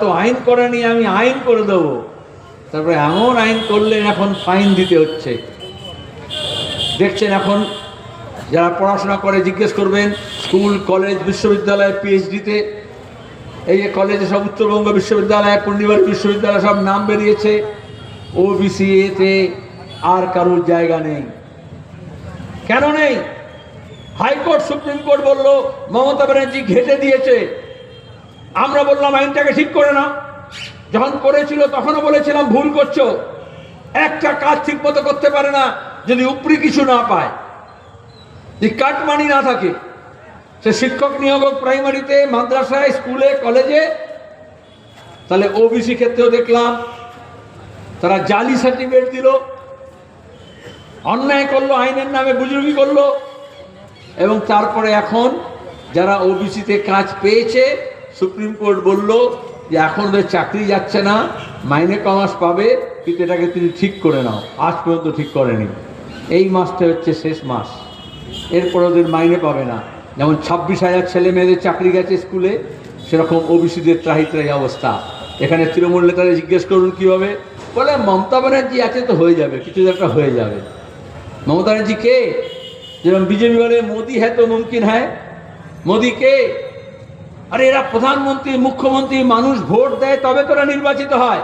তো আইন করেনি আমি আইন করে দেবো। তারপরে এমন আইন করলেন এখন ফাইন দিতে হচ্ছে। দেখছেন এখন যারা পড়াশোনা করে জিজ্ঞেস করবেন, স্কুল, কলেজ, বিশ্ববিদ্যালয় পিএইচডিতে এই যে কলেজে সব উত্তরবঙ্গ বিশ্ববিদ্যালয়, পূর্ণিমার বিশ্ববিদ্যালয় সব নাম বেরিয়েছে ওবিসি এতে আর কারোর জায়গা নেই। কেন নেই? হাইকোর্ট সুপ্রিম কোর্ট বলল, মমতা ব্যানার্জি ঘেটে দিয়েছে। আমরা বললাম, আইনটাকে ঠিক করে নাও। যখন করেছিল, তখনও বলেছিলাম, ভুল করছ। একটা কাজ ঠিক মতো করতে পারে না, যদি উপরি কিছু না পায়। যদি কাটমানি না থাকে, সে শিক্ষক নিয়োগ প্রাইমারিতে, মাদ্রাসায়, স্কুলে, কলেজে, তাহলে ওবিসি ক্ষেত্রেও দেখলাম, তারা জালি সার্টিফিকেট দিল, অন্যায় করল, আইনের নামে বুজুর্গি করল, এবং তারপরে এখন যারা ওবিসিতে কাজ পেয়েছে সুপ্রিম কোর্ট বলল যে এখন ওদের চাকরি যাচ্ছে না, মাইনে কমাস পাবে, কিন্তু এটাকে তুমি ঠিক করে নাও, আজ পর্যন্ত ঠিক করেনি। এই মাসটা হচ্ছে শেষ মাস। এরপর ওদের মাইনে পাবে না। যেমন ছাব্বিশ হাজার ছেলে মেয়েদের চাকরি গেছে স্কুলে, সেরকম ওবিসিদের ত্রাহি ত্রাহি অবস্থা। এখানে তৃণমূল নেতারা জিজ্ঞেস করুন কীভাবে? বলে, মমতা ব্যানার্জি আছে তো হয়ে যাবে, কিছু একটা হয়ে যাবে। মমতা ব্যানার্জি কে? যেরকম বিজেপি বলে, মোদি হ্যাঁ তো মুমকিন হ্যাঁ মোদি কে? আরে এরা প্রধানমন্ত্রী, মুখ্যমন্ত্রী, মানুষ ভোট দেয়, তবে তোরা নির্বাচিত হয়।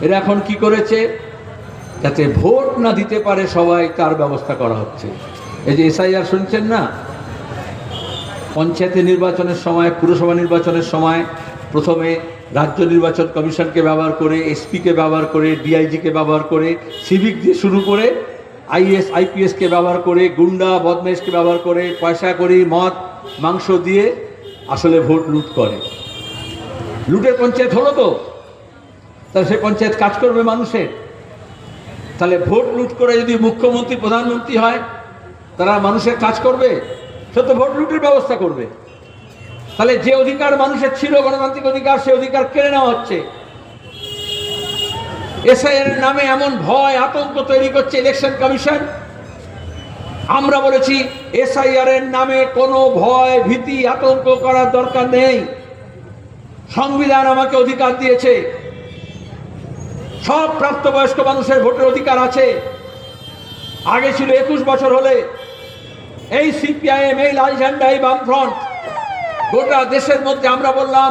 এরা এখন কি করেছে? যাতে ভোট না দিতে পারে সবাই, তার ব্যবস্থা করা হচ্ছে। এই যে এসআইআর শুনছেন না? পঞ্চায়েতে নির্বাচনের সময়, পুরসভা নির্বাচনের সময়, প্রথমে রাজ্য নির্বাচন কমিশনকে ব্যবহার করে, এসপিকে ব্যবহার করে, ডিআইজিকে ব্যবহার করে, সিভিক দিয়ে শুরু করে আইএস, আইপিএসকে ব্যবহার করে, গুন্ডা বদমেশকে ব্যবহার করে, পয়সা করি, মদ, মাংস দিয়ে আসলে ভোট লুট করে। লুটের পঞ্চায়েত হলো তো। তাহলে সে পঞ্চায়েত কাজ করবে মানুষের। তাহলে ভোট লুট করে যদি মুখ্যমন্ত্রী, প্রধানমন্ত্রী হয়, তারা মানুষের কাজ করবে? সে তো ভোট লুটের ব্যবস্থা করবে। তাহলে যে অধিকার মানুষের ছিল, গণতান্ত্রিক অধিকার সে অধিকার কেড়ে নেওয়া হচ্ছে। এসআইয়ের নামে এমন ভয়, আতঙ্ক তৈরি করছে ইলেকশন কমিশন। আমরা বলেছি এসআইআর এর নামে কোনো ভয়, ভীতি, আতঙ্ক করার দরকার নেই। সংবিধান আমাকে অধিকার দিয়েছে। সব প্রাপ্তবয়স্ক মানুষের ভোটের অধিকার আছে। আগে ছিল একুশ বছর হলে এই সিপিআইএম, এই লাল ঝান্ডা এই বামফ্রন্ট, গোটা দেশের মধ্যে আমরা বললাম